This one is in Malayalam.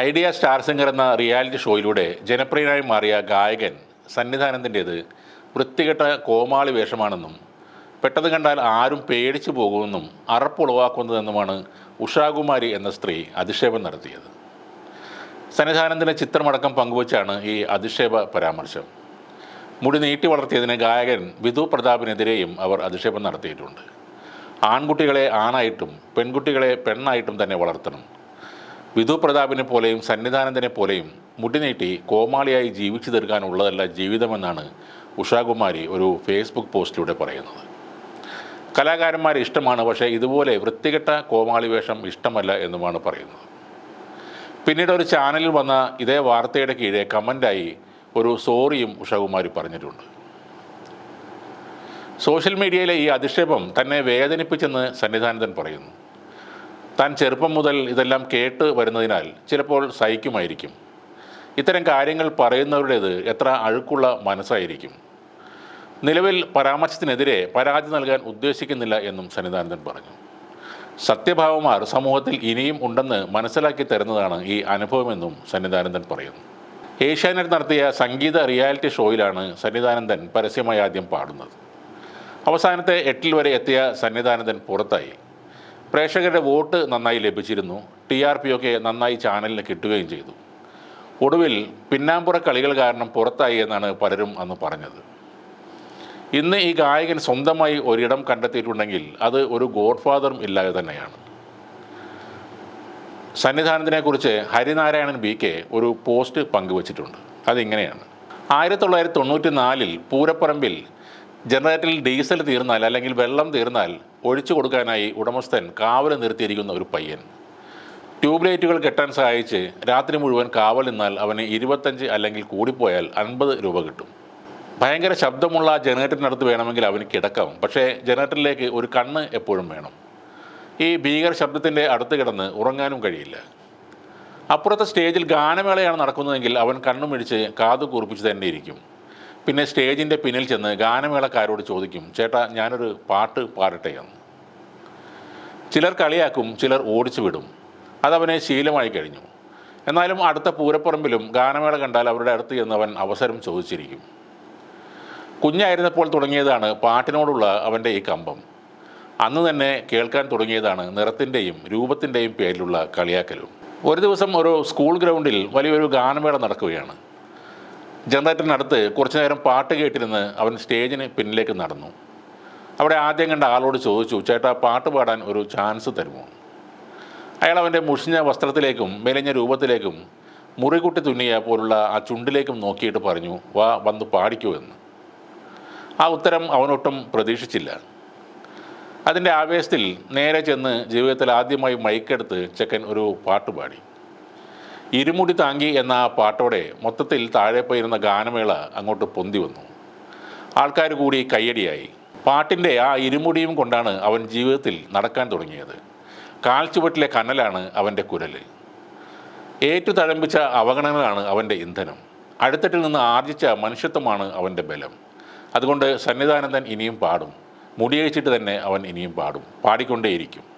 ഐഡിയ സ്റ്റാർ സിംഗർ എന്ന റിയാലിറ്റി ഷോയിലൂടെ ജനപ്രിയനായി മാറിയ ഗായകൻ സന്നിധാനത്തിന്റേത് വൃത്തികെട്ട കോമാളി വേഷമാണെന്നും പെട്ടെന്ന് കണ്ടാൽ ആരും പേടിച്ചു പോകുമെന്നും അറപ്പുളവാക്കുന്നതെന്നുമാണ് ഉഷാകുമാരി എന്ന സ്ത്രീ അധിക്ഷേപം നടത്തിയത്. സന്നിധാനത്തിന്റെ ചിത്രമടക്കം പങ്കുവച്ചാണ് ഈ അധിക്ഷേപ പരാമർശം. മുടി നീട്ടി വളർത്തിയതിന് ഗായകൻ വിധു പ്രതാപിനെതിരെയും അവർ അധിക്ഷേപം നടത്തിയിട്ടുണ്ട്. ആൺകുട്ടികളെ ആണായിട്ടും പെൺകുട്ടികളെ പെണ്ണായിട്ടും തന്നെ വളർത്തണം. വിധു പ്രതാപിനെ പോലെയും സന്നിധാനന്ദനെ പോലെയും മുടിനീട്ടി കോമാളിയായി ജീവിച്ചു തീർക്കാനുള്ളതല്ല ജീവിതമെന്നാണ് ഉഷാകുമാരി ഒരു ഫേസ്ബുക്ക് പോസ്റ്റിലൂടെ പറയുന്നത്. കലാകാരന്മാർ ഇഷ്ടമാണ് പക്ഷേ ഇതുപോലെ വൃത്തികെട്ട കോമാളി വേഷം ഇഷ്ടമല്ല എന്നുമാണ് പറയുന്നത്. പിന്നീട് ഒരു ചാനലിൽ വന്ന ഇതേ വാർത്തയുടെ കീഴെ കമന്റായി ഒരു സോറിയും ഉഷാകുമാരി പറഞ്ഞിട്ടുണ്ട്. സോഷ്യൽ മീഡിയയിലെ ഈ അധിക്ഷേപം തന്നെ വേദനിപ്പിച്ചെന്ന് സന്നിധാനന്ദൻ പറയുന്നു. താൻ ചെറുപ്പം മുതൽ ഇതെല്ലാം കേട്ട് വരുന്നതിനാൽ ചിലപ്പോൾ സഹിക്കുമായിരിക്കും. ഇത്തരം കാര്യങ്ങൾ പറയുന്നവരുടേത് എത്ര അഴുക്കുള്ള മനസ്സായിരിക്കും. നിലവിൽ പരാമർശത്തിനെതിരെ പരാതി നൽകാൻ ഉദ്ദേശിക്കുന്നില്ല എന്നും സന്നിധാനന്ദൻ പറഞ്ഞു. സത്യഭാവമാർ സമൂഹത്തിൽ ഇനിയും ഉണ്ടെന്ന് മനസ്സിലാക്കി തരുന്നതാണ് ഈ അനുഭവമെന്നും സന്നിധാനന്ദൻ പറയുന്നു. ഏഷ്യാനെറ്റ് നടത്തിയ സംഗീത റിയാലിറ്റി ഷോയിലാണ് സന്നിധാനന്ദൻ പരസ്യമായി ആദ്യം പാടുന്നത്. അവസാനത്തെ എട്ടിൽ വരെ എത്തിയ സന്നിധാനന്ദൻ പുറത്തായി. പ്രേക്ഷകരുടെ വോട്ട് നന്നായി ലഭിച്ചിരുന്നു. ടി ആർ പി ഒക്കെ നന്നായി ചാനലിന് കിട്ടുകയും ചെയ്തു. ഒടുവിൽ പിന്നാമ്പുറ കളികൾ കാരണം പുറത്തായി എന്നാണ് പലരും അന്ന് പറഞ്ഞത്. ഇന്ന് ഈ ഗായകൻ സ്വന്തമായി ഒരിടം കണ്ടെത്തിയിട്ടുണ്ടെങ്കിൽ അത് ഒരു ഗോഡ് ഫാദറും ഇല്ലാതെ തന്നെയാണ്. സന്നിധാനത്തിനെക്കുറിച്ച് ഹരിനാരായണൻ ബി കെ ഒരു പോസ്റ്റ് പങ്കുവച്ചിട്ടുണ്ട്. അതിങ്ങനെയാണ്. ആയിരത്തി തൊള്ളായിരത്തി തൊണ്ണൂറ്റി നാലിൽ പൂരപ്പറമ്പിൽ ജനറേറ്ററിൽ ഡീസൽ തീർന്നാൽ അല്ലെങ്കിൽ വെള്ളം തീർന്നാൽ ഒഴിച്ചു കൊടുക്കാനായി ഉടമസ്ഥൻ കാവൽ നിർത്തിയിരിക്കുന്ന ഒരു പയ്യൻ. ട്യൂബ് ലൈറ്റുകൾ കെട്ടാൻ സഹായിച്ച് രാത്രി മുഴുവൻ കാവൽ നിന്നാൽ അവന് ഇരുപത്തഞ്ച് അല്ലെങ്കിൽ കൂടിപ്പോയാൽ അൻപത് രൂപ കിട്ടും. ഭയങ്കര ശബ്ദമുള്ള ജനറേറ്ററിനടുത്ത് വേണമെങ്കിൽ അവന് കിടക്കാം. പക്ഷേ ജനറേറ്ററിലേക്ക് ഒരു കണ്ണ് എപ്പോഴും വേണം. ഈ ഭീകര ശബ്ദത്തിന്റെ അടുത്ത് കിടന്ന് ഉറങ്ങാനും കഴിയില്ല. അപ്പുറത്തെ സ്റ്റേജിൽ ഗാനമേളയാണ് നടക്കുന്നതെങ്കിൽ അവൻ കണ്ണുമിടിച്ച് കാതു കൂർപ്പിച്ച് തന്നെ ഇരിക്കും. പിന്നെ സ്റ്റേജിന്റെ പിന്നിൽ ചെന്ന് ഗാനമേളക്കാരോട് ചോദിക്കും ചേട്ടാ ഞാനൊരു പാട്ട് പാടട്ടെ എന്ന്. ചിലർ കളിയാക്കും ചിലർ ഓടിച്ചു വിടും. അതവനെ ശീലമായി കഴിഞ്ഞു. എന്നാലും അടുത്ത പൂരപ്പറമ്പിലും ഗാനമേള കണ്ടാൽ അവരുടെ അടുത്ത് ചെന്ന് അവൻ അവസരം ചോദിച്ചിരിക്കും. കുഞ്ഞായിരുന്നപ്പോൾ തുടങ്ങിയതാണ് പാട്ടിനോടുള്ള അവന്റെ ഈ കമ്പം. അന്ന് തന്നെ കേൾക്കാൻ തുടങ്ങിയതാണ് നിറത്തിന്റെയും രൂപത്തിന്റെയും പേരിലുള്ള കളിയാക്കലും. ഒരു ദിവസം ഒരു സ്കൂൾ ഗ്രൗണ്ടിൽ വലിയൊരു ഗാനമേള നടക്കുകയാണ്. ജനറേറ്ററിനടുത്ത് കുറച്ചു നേരം പാട്ട് കേട്ടിരുന്ന് അവൻ സ്റ്റേജിന് പിന്നിലേക്ക് നടന്നു. അവിടെ ആദ്യം കണ്ട ആളോട് ചോദിച്ചു ചേട്ടാ പാട്ട് പാടാൻ ഒരു ചാൻസ് തരുമോ? അയാൾ അവന്റെ മുഷിഞ്ഞ വസ്ത്രത്തിലേക്കും മെലിഞ്ഞ രൂപത്തിലേക്കും മുറികുട്ടി തുന്നിയ പോലുള്ള ആ ചുണ്ടിലേക്കും നോക്കിയിട്ട് പറഞ്ഞു വാ വന്ന് പാടിക്കൂ എന്ന്. ആ ഉത്തരം അവനൊട്ടും പ്രതീക്ഷിച്ചില്ല. അതിന്റെ ആവേശത്തിൽ നേരെ ചെന്ന് ജീവിതത്തിൽ ആദ്യമായി മൈക്കെടുത്ത് ചെക്കൻ ഒരു പാട്ട് പാടി. ഇരുമുടി താങ്കി എന്ന പാട്ടോടെ മൊത്തത്തിൽ താഴെ പോയിരുന്ന ഗാനമേള അങ്ങോട്ട് പൊന്തി വന്നു. ആൾക്കാർ കൂടി കയ്യടിയായി. പാട്ടിന്റെ ആ ഇരുമുടിയും കൊണ്ടാണ് അവൻ ജീവിതത്തിൽ നടക്കാൻ തുടങ്ങിയത്. കാൽച്ചുവട്ടിലെ കനലാണ് അവന്റെ കുരൽ ഏറ്റു തഴമ്പിച്ച അവഗണനകളാണ് അവന്റെ ഇന്ധനം. അടുത്തിട്ടിൽ നിന്ന് ആർജിച്ച മനുഷ്യത്വമാണ് അവന്റെ ബലം. അതുകൊണ്ട് സന്നിധാനന്ദൻ ഇനിയും പാടും. മുടിയഴിച്ചിട്ട് തന്നെ അവൻ ഇനിയും പാടും. പാടിക്കൊണ്ടേയിരിക്കും.